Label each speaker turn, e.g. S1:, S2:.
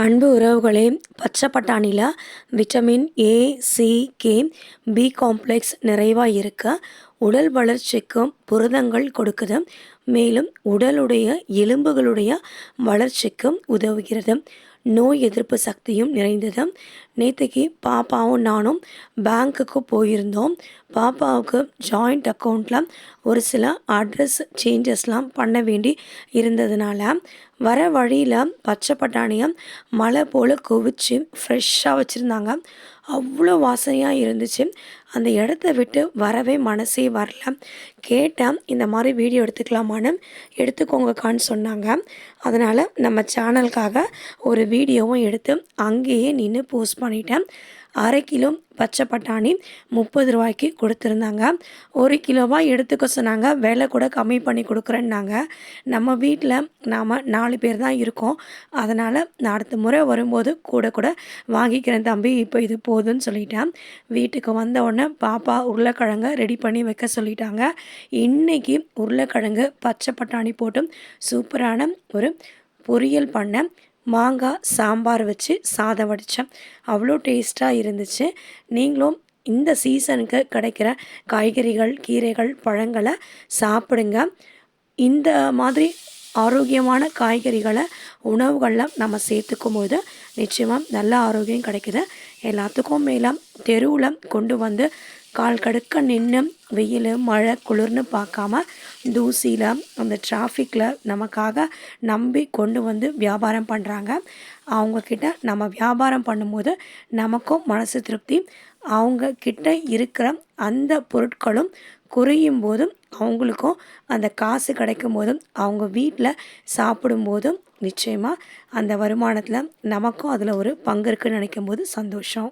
S1: அன்பு உறவுகளே பச்சை பட்டாணியில் vitamin A C K B complex நிறைவாக இருக்க உடல் வளர்ச்சிக்கும் புரதங்கள் கொடுக்குது. மேலும் உடலுடைய எலும்புகளுடைய வளர்ச்சிக்கும் உதவுகிறது. நோய் எதிர்ப்பு சக்தியும் நிறைந்தது. நேற்றுக்கு பாப்பாவும் நானும் பேங்க்குக்கு போயிருந்தோம். பாப்பாவுக்கு ஜாயிண்ட் அக்கௌண்ட்டில் ஒரு சில அட்ரஸ் சேஞ்சஸ்லாம் பண்ண வேண்டி இருந்ததுனால வர வழியில் பச்சை பட்டாணியை மழை போல் குவிச்சு ஃப்ரெஷ்ஷாக வச்சுருந்தாங்க. அவ்வளோ வாசனையாக இருந்துச்சு. அந்த இடத்த விட்டு வரவே மனசே வரல. கேட்டேன் இந்த மாதிரி வீடியோ எடுத்துக்கலாமான்னு எடுத்துக்கோங்கக்கான்னு சொன்னாங்க. அதனால் நம்ம சேனலுக்காக ஒரு வீடியோவும் எடுத்து அங்கேயே நின்று போஸ்ட் பண்ணிட்டேன். அரை கிலோ பச்சை பட்டாணி முப்பது ரூபாய்க்கு கொடுத்துருந்தாங்க. ஒரு கிலோவாக எடுத்துக்க சொன்னாங்க. விலை கூட கம்மி பண்ணி கொடுக்குறேன்னாங்க. நம்ம வீட்டில் நாம் நாலு பேர் தான் இருக்கோம். அதனால் நான் அடுத்த முறை வரும்போது கூட கூட வாங்கிக்கிறேன் தம்பி இப்போ இது போதும்னு சொல்லிட்டேன். வீட்டுக்கு வந்த உடனே பாப்பா உருளைக்கிழங்க ரெடி பண்ணி வைக்க சொல்லிட்டாங்க. இன்றைக்கி உருளைக்கிழங்கு பச்சை பட்டாணி போட்டும் சூப்பரான ஒரு பொரியல் பண்ண மாங்காய் சாம்பார் வச்சு சாதம் வடித்தேன் அவ்வளோ டேஸ்ட்டாக இருந்துச்சு. நீங்களும் இந்த சீசனுக்கு கிடைக்கிற காய்கறிகள் கீரைகள் பழங்களை சாப்பிடுங்க. இந்த மாதிரி ஆரோக்கியமான காய்கறிகளை உணவுகளில் நம்ம சேர்த்துக்கும் போது நிச்சயமாக நல்ல ஆரோக்கியம் கிடைக்குது. எல்லாத்துக்கும் மேலே தெருவில் கொண்டு வந்து கால் கடுக்க நின்று வெயில் மழை குளிர்னு பார்க்காம தூசியில் அந்த டிராஃபிக்கில் நமக்காக நம்பி கொண்டு வந்து வியாபாரம் பண்ணுறாங்க அவங்கக்கிட்ட நம்ம வியாபாரம் பண்ணும்போது நமக்கும் மனசு திருப்தி. அவங்க கிட்ட இருக்கிற அந்த பொருட்களும் குறையும் போதும் அவங்களுக்கும் அந்த காசு கிடைக்கும் போதும் அவங்க வீட்டில் சாப்பிடும்போதும் நிச்சயமாக அந்த வருமானத்தில் நமக்கும் அதில் ஒரு பங்கு இருக்குதுன்னு நினைக்கும் போது சந்தோஷம்.